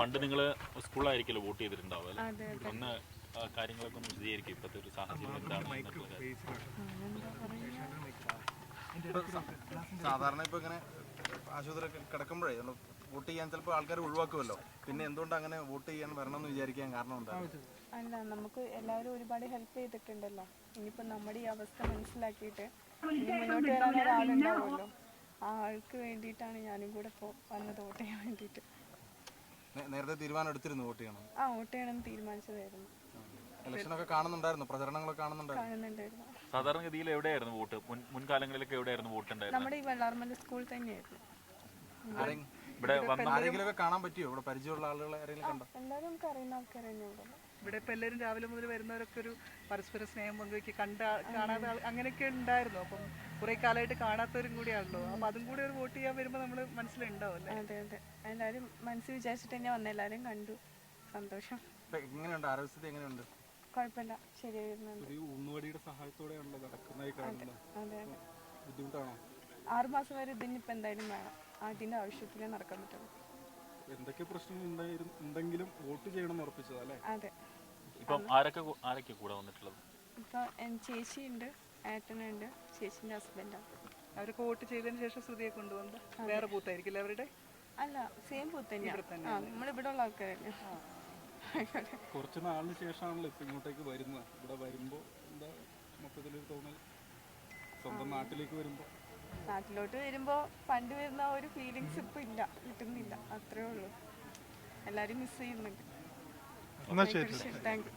പണ്ട് നിങ്ങൾ സ്കൂളായിരിക്കല്ലോ വോട്ട് ചെയ്തിട്ടുണ്ടാവും ഒന്ന് കാര്യങ്ങളൊക്കെ ഒന്ന് വിശദീകരിക്കും. ഇപ്പോഴത്തെ ഒരു സാഹചര്യം എന്താണ് എന്താ സാധാരണ ഇപ്പൊ ഇങ്ങനെ ആശുപത്രി കിടക്കുമ്പോഴേ വോട്ട് ചെയ്യാൻ ചിലപ്പോൾ ആൾക്കാർ ഒഴിവാക്കുമല്ലോ. പിന്നെ എന്തുകൊണ്ട് അങ്ങനെ വോട്ട് ചെയ്യാൻ വരണം എന്ന് വിചാരിക്കാൻ കാരണം എന്താണ്? അല്ല നമുക്ക് എല്ലാവരും ഒരുപാട് ഹെൽപ്പ് ചെയ്തിട്ടുണ്ടല്ലോ. ഇനിയിപ്പോ നമ്മുടെ ഈ അവസ്ഥ മനസ്സിലാക്കിയിട്ട് മുന്നോട്ട് വരാൻ ഒരാളുണ്ടാവുമല്ലോ. ആ ആൾക്ക് വേണ്ടിയിട്ടാണ് ഞാനും കൂടെ വന്നത് വോട്ട് ചെയ്യാൻ വേണ്ടിയിട്ട്. നേരത്തെ തീരുമാനം എടുത്തിരുന്നു വോട്ട് ചെയ്യണം. ആ വോട്ട് ചെയ്യണമെന്ന് തീരുമാനിച്ചതായിരുന്നു. ഇലക്ഷനൊക്കെ കാണുന്നുണ്ടായിരുന്നു പ്രചരണങ്ങളൊക്കെ കാണുന്നുണ്ടായിരുന്നു. കാണുന്നുണ്ടായിരുന്നു. സാധാരണഗതിയിൽ എവിടെയായിരുന്നു വോട്ട്? മുൻ മുൻകാലങ്ങളിലൊക്കെ എവിടെയായിരുന്നു വോട്ട് ഉണ്ടായിരുന്നത് നമ്മുടെ ഈ വെള്ളാർമല സ്കൂൾ തന്നെയായിരുന്നു. ഇവിടെ വന്ന ആരെങ്കിലുമൊക്കെ കാണാൻ പറ്റിയോ ഇവിടെ പരിചയമുള്ള ആളുകളെ ആരെങ്കിലും കണ്ടോ? എല്ലാവരും നമുക്ക് അറിയുന്ന ആൾക്കാർ ഇവിടെ ഇപ്പം എല്ലാവരും രാവിലെ മുതൽ വരുന്നവരൊക്കെ ഒരു പരസ്പര സ്നേഹം പങ്കുവയ്ക്ക് കണ്ട കാണാത്ത ആൾ അങ്ങനെയൊക്കെ ഉണ്ടായിരുന്നു. അപ്പം കുറെ കാലമായിട്ട് കാണാത്തവരും കൂടിയാണല്ലോ. അപ്പം അതും കൂടി ഒരു വോട്ട് ചെയ്യാൻ വരുമ്പോൾ നമ്മൾ മനസ്സിലുണ്ടാവും അല്ലേ? അതെ അതെ. എല്ലാവരും മനസ്സിൽ വിചാരിച്ചിട്ട് തന്നെ വന്ന എല്ലാവരും കണ്ടു. സന്തോഷം. ഇങ്ങനെയുണ്ട് എങ്ങനെയുണ്ട്? ആരോഗ്യസ്ഥിതി എങ്ങനെയുണ്ട്? കുഴപ്പമില്ല. ശരിയായി വരുന്നുണ്ട്. ഒരു ഊന്നുവടിയുടെ സഹായത്തോടെയാണല്ലോ നടക്കുന്നതായി കാണുന്നത്. അതെ അതെ. ബുദ്ധിമുട്ടാണോ? ആറുമാസം വരെ ഇതിനിപ്പോൾ എന്തായാലും വേണം. ആട്ടിന്റെ ആവശ്യത്തിലേ നടക്കാൻ പറ്റുള്ളൂ. എന്തൊക്കെ പ്രശ്നങ്ങൾ ഉണ്ടായിരുന്നു ഉണ്ടെങ്കിലും വോട്ട് ചെയ്യണമെന്ന് ഉറപ്പിച്ചതാ അല്ലേ? അതെ. ഇപ്പം ആരൊക്കെ ആരൊക്കെ കൂടെ വന്നിട്ടുള്ളത്? ഇപ്പോൾ എന്റെ ചേച്ചിയുണ്ട് ഏട്ടനുണ്ട് ഹസ്ബൻഡ്. ഹസ്ബൻഡാണ് അവരൊക്കെ വോട്ട് ചെയ്തതിന് ശേഷം ശ്രുതിയെ കൊണ്ടുവന്ന് വേറെ ബൂത്തായിരിക്കില്ല അവരുടെ? അല്ല സെയിം ബൂത്ത് തന്നെയാണ് ആ നമ്മളിവിടെ ഉള്ള ആൾക്കാരല്ലേ. കുറച്ച് നാളിന് ശേഷമാണല്ലോ ഇപ്പൊ ഇങ്ങോട്ടേക്ക് വരുന്നത്. ഇവിടെ വരുമ്പോൾ എന്താ മൊത്തത്തിലൊരു തോന്നൽ? സ്വന്തം നാട്ടിലേക്ക് വരുമ്പോ. നാട്ടിലോട്ട് വരുമ്പോൾ പണ്ട് വരുന്ന ആ ഒരു ഫീലിങ്സ് ഇപ്പൊ ഇല്ല കിട്ടുന്നില്ല. അത്രേ ഉള്ളൂ. എല്ലാരും മിസ് ചെയ്യുന്നുണ്ട്. Thank you